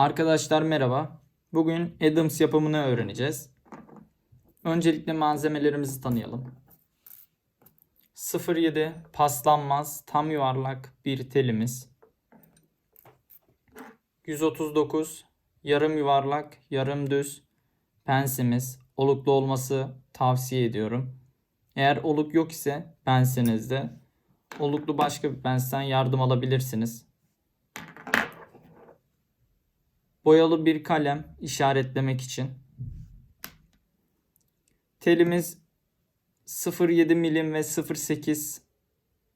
Arkadaşlar merhaba. Bugün Adams yapımını öğreneceğiz. Öncelikle malzemelerimizi tanıyalım. 07 paslanmaz tam yuvarlak bir telimiz. 139 yarım yuvarlak yarım düz pensimiz. Oluklu olması tavsiye ediyorum. Eğer oluk yok ise pensinizde oluklu başka bir pensten yardım alabilirsiniz. Boyalı bir kalem işaretlemek için. Telimiz 0.7 milim ve 0.8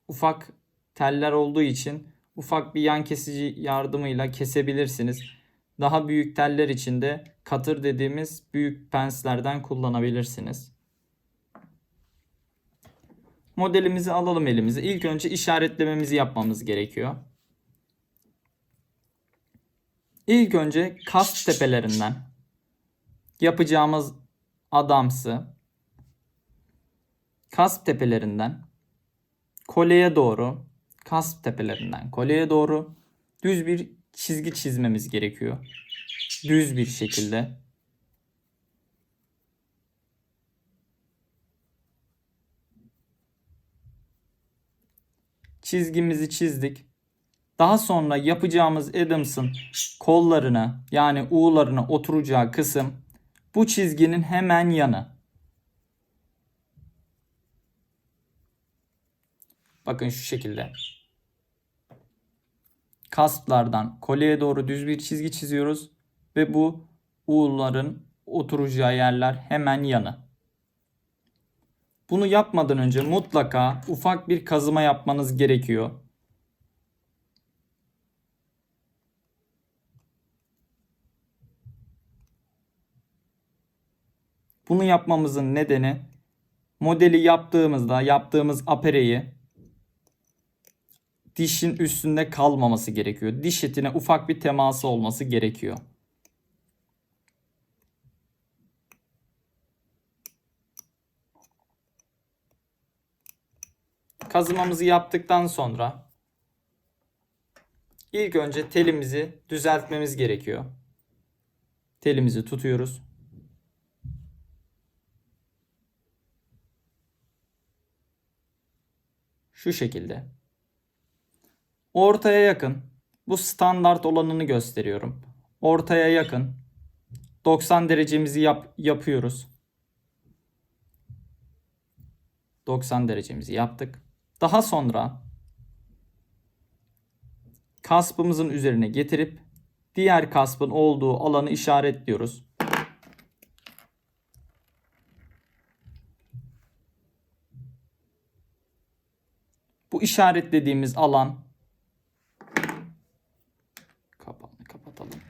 ufak teller olduğu için ufak bir yan kesici yardımıyla kesebilirsiniz. Daha büyük teller için de katır dediğimiz büyük penslerden kullanabilirsiniz. Modelimizi alalım elimize. İlk önce işaretlememizi yapmamız gerekiyor. İlk önce kas tepelerinden yapacağımız adamsı kas tepelerinden koleye doğru kas tepelerinden koleye doğru düz bir çizgi çizmemiz gerekiyor. Düz bir şekilde. Çizgimizi çizdik. Daha sonra yapacağımız Adams'ın kollarına yani U'larına oturacağı kısım bu çizginin hemen yanı. Bakın şu şekilde. Kasplardan koleye doğru düz bir çizgi çiziyoruz ve bu U'ların oturacağı yerler hemen yanı. Bunu yapmadan önce mutlaka ufak bir kazıma yapmanız gerekiyor. Bunu yapmamızın nedeni modeli yaptığımızda yaptığımız apereyi dişin üstünde kalmaması gerekiyor. Diş etine ufak bir teması olması gerekiyor. Kazımamızı yaptıktan sonra ilk önce telimizi düzeltmemiz gerekiyor. Telimizi tutuyoruz. Şu şekilde. Ortaya yakın. Bu standart olanını gösteriyorum. Ortaya yakın. 90 derecemizi yap, yapıyoruz. 90 derecemizi yaptık. Daha sonra kaspımızın üzerine getirip diğer kaspın olduğu alanı işaretliyoruz. Bu işaretlediğimiz alan kapağını kapatalım.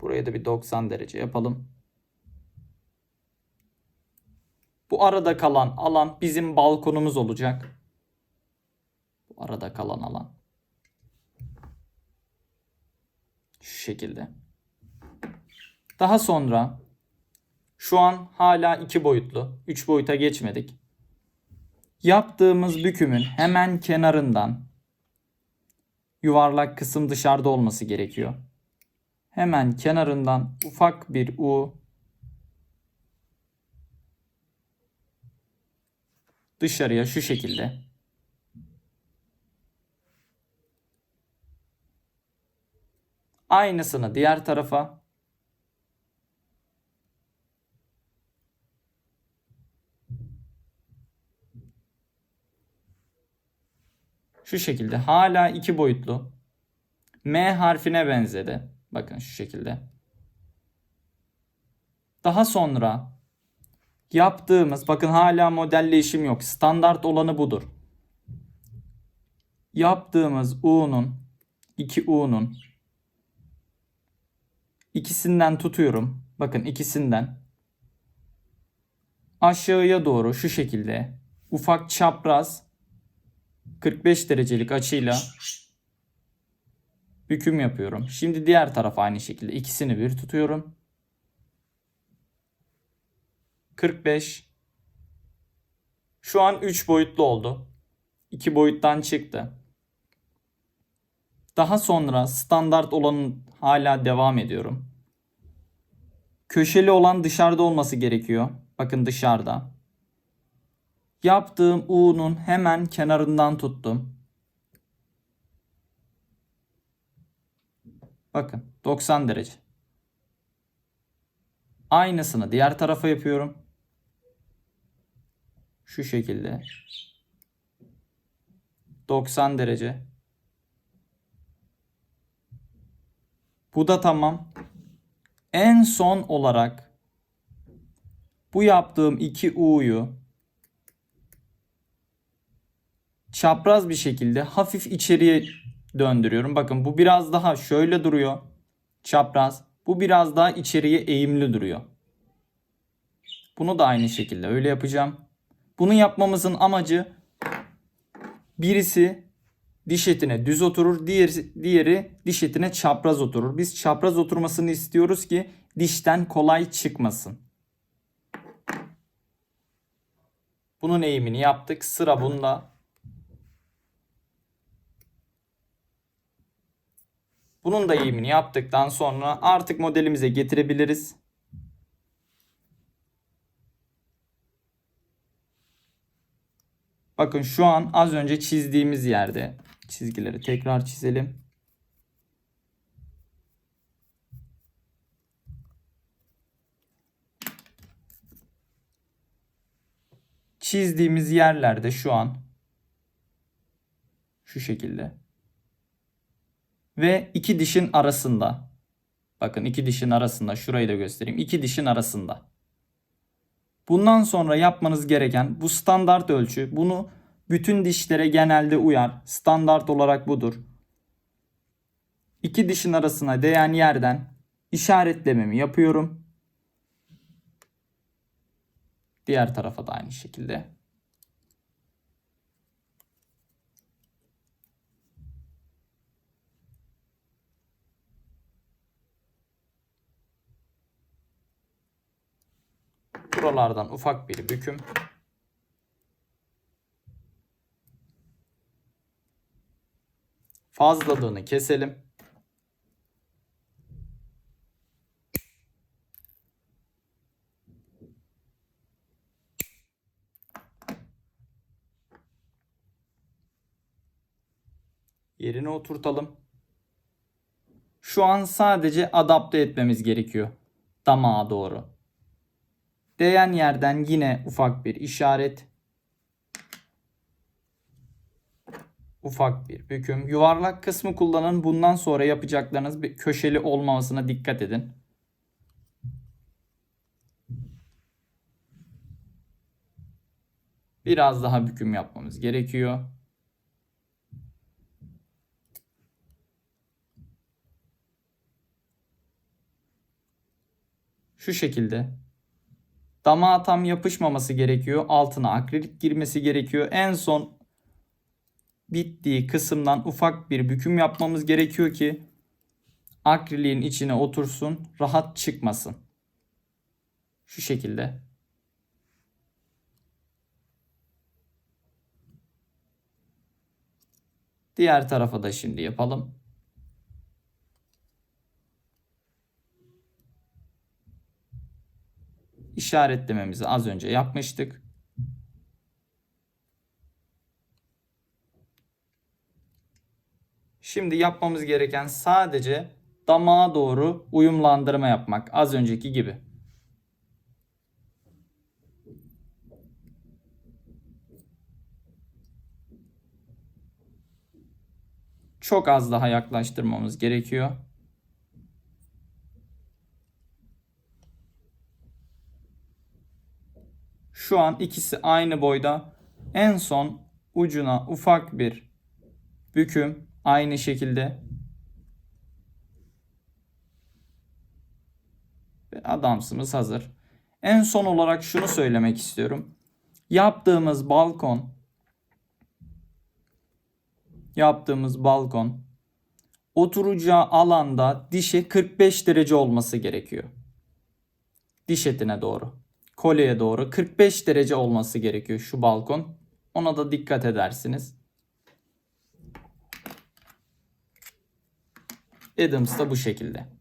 Buraya da bir 90 derece yapalım. Bu arada kalan alan bizim balkonumuz olacak. Bu arada kalan alan. Şu şekilde. Daha sonra şu an hala iki boyutlu. Üç boyuta geçmedik. Yaptığımız bükümün hemen kenarından yuvarlak kısım dışarıda olması gerekiyor. Hemen kenarından ufak bir U dışarıya şu şekilde. Aynısını diğer tarafa Şu şekilde hala iki boyutlu. M harfine benzedi. Bakın şu şekilde. Daha sonra yaptığımız bakın hala modelle işim yok. Standart olanı budur. Yaptığımız U'nun iki U'nun ikisinden tutuyorum. Bakın ikisinden aşağıya doğru şu şekilde ufak çapraz 45 derecelik açıyla büküm yapıyorum. Şimdi diğer taraf aynı şekilde ikisini bir tutuyorum. 45 Şu an 3 boyutlu oldu. 2 boyuttan çıktı. Daha sonra standart olanın hala devam ediyorum. Köşeli olan dışarıda olması gerekiyor. Bakın dışarıda. Yaptığım U'nun hemen kenarından tuttum. Bakın 90 derece. Aynısını diğer tarafa yapıyorum. Şu şekilde. 90 derece. Bu da tamam. En son olarak bu yaptığım iki U'yu çapraz bir şekilde hafif içeriye döndürüyorum. Bakın bu biraz daha şöyle duruyor. Çapraz. Bu biraz daha içeriye eğimli duruyor. Bunu da aynı şekilde öyle yapacağım. Bunu yapmamızın amacı birisi diş etine düz oturur, diğeri, diğeri diş etine çapraz oturur. Biz çapraz oturmasını istiyoruz ki dişten kolay çıkmasın. Bunun eğimini yaptık. Sıra bunda. Bunun da eğimini yaptıktan sonra artık modelimize getirebiliriz. Bakın şu an az önce çizdiğimiz yerde çizgileri tekrar çizelim. Çizdiğimiz yerlerde şu an şu şekilde ve iki dişin arasında. Bakın iki dişin arasında şurayı da göstereyim. İki dişin arasında. Bundan sonra yapmanız gereken bu standart ölçü. Bunu bütün dişlere genelde uyar. Standart olarak budur. İki dişin arasına değen yerden işaretlememi yapıyorum. Diğer tarafa da aynı şekilde. Buralardan ufak bir büküm. Fazlalığını keselim. Yerine oturtalım. Şu an sadece adapte etmemiz gerekiyor. Damağa doğru. Değen yerden yine ufak bir işaret. Ufak bir büküm. Yuvarlak kısmı kullanın. Bundan sonra yapacaklarınız bir köşeli olmamasına dikkat edin. Biraz daha büküm yapmamız gerekiyor. Şu şekilde Damağa tam yapışmaması gerekiyor. Altına akrilik girmesi gerekiyor. En son bittiği kısımdan ufak bir büküm yapmamız gerekiyor ki akriliğin içine otursun, rahat çıkmasın. Şu şekilde. Diğer tarafa da şimdi yapalım. İşaretlememizi az önce yapmıştık. Şimdi yapmamız gereken sadece damağa doğru uyumlandırma yapmak. Az önceki gibi. Çok az daha yaklaştırmamız gerekiyor. Şu an ikisi aynı boyda. En son ucuna ufak bir büküm aynı şekilde ve adamsımız hazır. En son olarak şunu söylemek istiyorum. Yaptığımız balkon yaptığımız balkon oturacağı alanda dişe 45 derece olması gerekiyor. Diş etine doğru kolyeye doğru 45 derece olması gerekiyor şu balkon. Ona da dikkat edersiniz. Adams da bu şekilde.